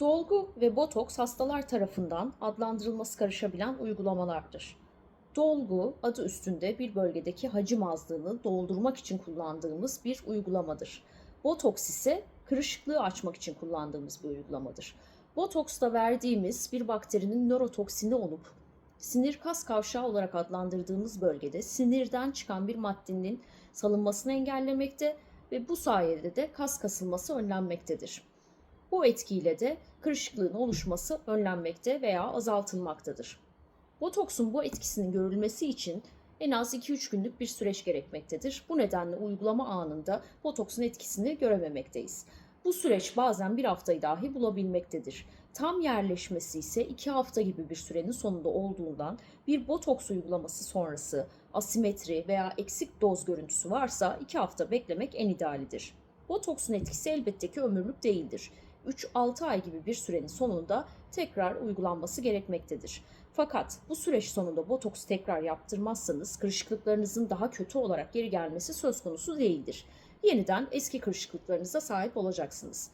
Dolgu ve botoks hastalar tarafından adlandırılması karışabilen uygulamalardır. Dolgu adı üstünde bir bölgedeki hacim azlığını doldurmak için kullandığımız bir uygulamadır. Botoks ise kırışıklığı açmak için kullandığımız bir uygulamadır. Botoksta verdiğimiz bir bakterinin nörotoksini olup sinir kas kavşağı olarak adlandırdığımız bölgede sinirden çıkan bir maddenin salınmasını engellemekte ve bu sayede de kas kasılması önlenmektedir. Bu etkiyle de kırışıklığın oluşması önlenmekte veya azaltılmaktadır. Botoksun bu etkisinin görülmesi için en az 2-3 günlük bir süreç gerekmektedir. Bu nedenle uygulama anında botoksun etkisini görememekteyiz. Bu süreç bazen bir haftayı dahi bulabilmektedir. Tam yerleşmesi ise 2 hafta gibi bir sürenin sonunda olduğundan bir botoks uygulaması sonrası asimetri veya eksik doz görüntüsü varsa 2 hafta beklemek en idealidir. Botoksun etkisi elbette ki ömürlük değildir. 3-6 ay gibi bir sürenin sonunda tekrar uygulanması gerekmektedir. Fakat bu süreç sonunda botoks tekrar yaptırmazsanız kırışıklıklarınızın daha kötü olarak geri gelmesi söz konusu değildir. Yeniden eski kırışıklıklarınıza sahip olacaksınız.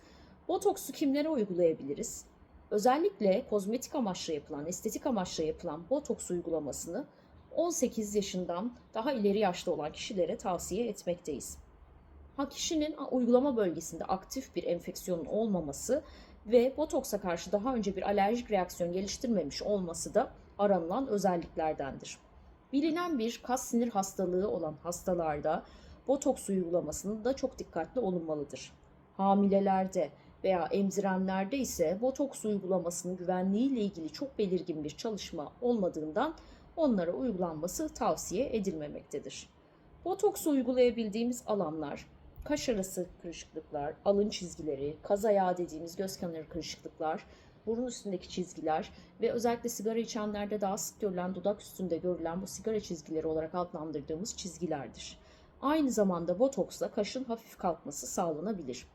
Botoksu kimlere uygulayabiliriz? Özellikle kozmetik amaçla yapılan, estetik amaçla yapılan botoks uygulamasını 18 yaşından daha ileri yaşta olan kişilere tavsiye etmekteyiz. Ha kişinin uygulama bölgesinde aktif bir enfeksiyonun olmaması ve botoksa karşı daha önce bir alerjik reaksiyon geliştirmemiş olması da aranılan özelliklerdendir. Bilinen bir kas sinir hastalığı olan hastalarda botoks uygulamasının da çok dikkatli olunmalıdır. Hamilelerde veya emzirenlerde ise botoks uygulamasının güvenliği ile ilgili çok belirgin bir çalışma olmadığından onlara uygulanması tavsiye edilmemektedir. Botoks uygulayabildiğimiz alanlar kaş arası kırışıklıklar, alın çizgileri, kaz ayağı dediğimiz göz kenarı kırışıklıklar, burun üstündeki çizgiler ve özellikle sigara içenlerde daha sık görülen dudak üstünde görülen bu sigara çizgileri olarak adlandırdığımız çizgilerdir. Aynı zamanda botoksla kaşın hafif kalkması sağlanabilir.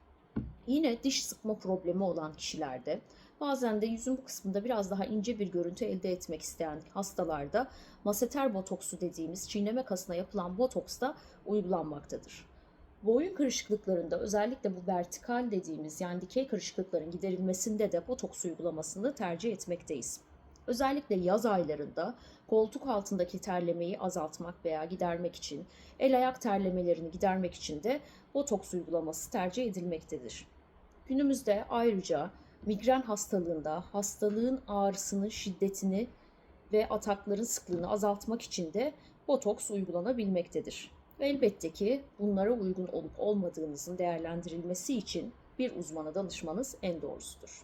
Yine diş sıkma problemi olan kişilerde bazen de yüzün bu kısmında biraz daha ince bir görüntü elde etmek isteyen hastalarda maseter botoksu dediğimiz çiğneme kasına yapılan botoks da uygulanmaktadır. Boyun kırışıklıklarında özellikle bu vertikal dediğimiz yani dikey kırışıklıkların giderilmesinde de botoks uygulamasını tercih etmekteyiz. Özellikle yaz aylarında koltuk altındaki terlemeyi azaltmak veya gidermek için, el ayak terlemelerini gidermek için de botoks uygulaması tercih edilmektedir. Günümüzde ayrıca migren hastalığında hastalığın ağrısını, şiddetini ve atakların sıklığını azaltmak için de botoks uygulanabilmektedir. Ve elbette ki bunlara uygun olup olmadığınızın değerlendirilmesi için bir uzmana danışmanız en doğrusudur.